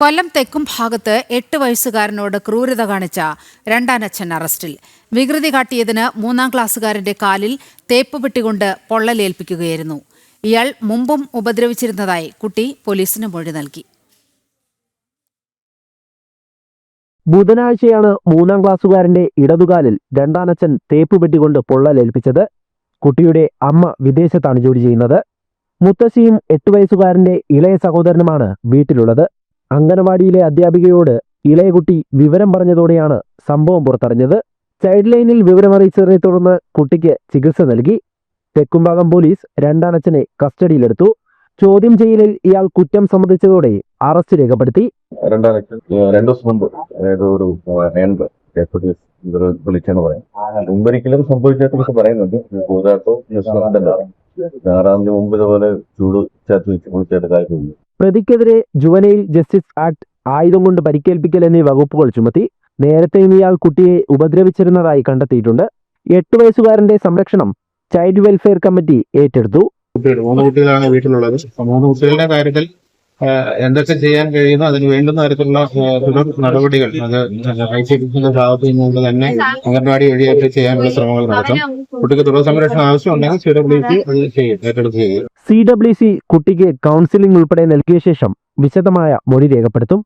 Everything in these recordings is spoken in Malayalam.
കൊല്ലം തെക്കും ഭാഗത്ത് എട്ട് വയസ്സുകാരനോട് ക്രൂരത കാണിച്ച രണ്ടാനച്ഛൻ അറസ്റ്റിൽ. വികൃതി കാട്ടിയതിന് മൂന്നാം ക്ലാസ്സുകാരന്റെ കാലിൽ തേപ്പ് പെട്ടികൊണ്ട് പൊള്ളലേൽപ്പിക്കുകയായിരുന്നു. ഇയാൾ മുമ്പും ഉപദ്രവിച്ചിരുന്നതായി കുട്ടി പോലീസിന് മൊഴി നൽകി. ബുധനാഴ്ചയാണ് മൂന്നാം ക്ലാസ്സുകാരന്റെ ഇടതുകാലിൽ രണ്ടാനച്ഛൻ തേപ്പ് പെട്ടികൊണ്ട് പൊള്ളലേൽപ്പിച്ചത് കുട്ടിയുടെ അമ്മ വിദേശത്താണ് ജോലി ചെയ്യുന്നത്. മുത്തശ്ശിയും എട്ട് വയസ്സുകാരന്റെ ഇളയ സഹോദരനുമാണ് വീട്ടിലുള്ളത്. അംഗനവാടിയിലെ അധ്യാപികയോട് ഇളയകുട്ടി വിവരം പറഞ്ഞതോടെയാണ് സംഭവം പുറത്തറിഞ്ഞത്. ചൈൽഡ് ലൈനിൽ വിവരമറിയിച്ചതിനെ തുടർന്ന് കുട്ടിക്ക് ചികിത്സ നൽകി. തെക്കുംഭാഗം പോലീസ് രണ്ടാനച്ചനെ കസ്റ്റഡിയിലെടുത്തു. ചോദ്യം ചെയ്യലിൽ ഇയാൾ കുറ്റം സമ്മതിച്ചതോടെ അറസ്റ്റ് രേഖപ്പെടുത്തി. രണ്ടാം ലക്ഷം രണ്ടു ദിവസം മുമ്പ് അതായത് ഒരു വിളിച്ചെന്ന് പറയാം മുമ്പൊരിക്കലും സംഭവിച്ചതൊക്കെ പറയുന്നുണ്ട്. കൂതാട്ടോ ആറാം തീയതി മുമ്പ് ഇതുപോലെ ചൂട് ചേർത്ത് വെച്ച് കാര്യമില്ല. പ്രതിക്കെതിരെ ജുവനയിൽ ജസ്റ്റിസ് ആക്ട് ആയുധം കൊണ്ട് പരിക്കേൽപ്പിക്കൽ എന്നീ വകുപ്പുകൾ ചുമത്തി നേരത്തെയും ഇയാൾ കുട്ടിയെ ഉപദ്രവിച്ചിരുന്നതായി കണ്ടെത്തിയിട്ടുണ്ട്. എട്ട് വയസ്സുകാരന്റെ സംരക്ഷണം ചൈൽഡ് വെൽഫെയർ കമ്മിറ്റി ഏറ്റെടുത്തു. കുട്ടികൾ മൂന്ന് കുട്ടികളാണ് വീട്ടിലുള്ളത്. മൂന്ന് കുട്ടികളുടെ കാര്യത്തിൽ എന്തൊക്കെ ചെയ്യാൻ കഴിയുന്നു അതിന് വേണ്ടുന്ന തരത്തിലുള്ള തുടർ നടപടികൾ അത് ഐ സി ഡിസിന്റെ ഭാഗത്തു നിന്നുകൊണ്ട് തന്നെ അംഗൻവാടി വഴിയായിട്ട് ചെയ്യാനുള്ള ശ്രമങ്ങൾ നടത്തും. കുട്ടിക്ക് തുടർ സംരക്ഷണം ആവശ്യമുണ്ടെങ്കിൽ സി ഡബ്ല്യു സി അത് ചെയ്യും ഏറ്റെടുത്ത് ചെയ്യും. സി ഡബ്ല്യു സി കുട്ടിക്ക് കൗൺസിലിംഗ് ഉൾപ്പെടെ നൽകിയ ശേഷം വിശദമായ മൊഴി രേഖപ്പെടുത്തും.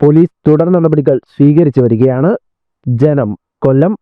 പോലീസ് തുടർ നടപടികൾ സ്വീകരിച്ചു വരികയാണ്. ജനം കൊല്ലം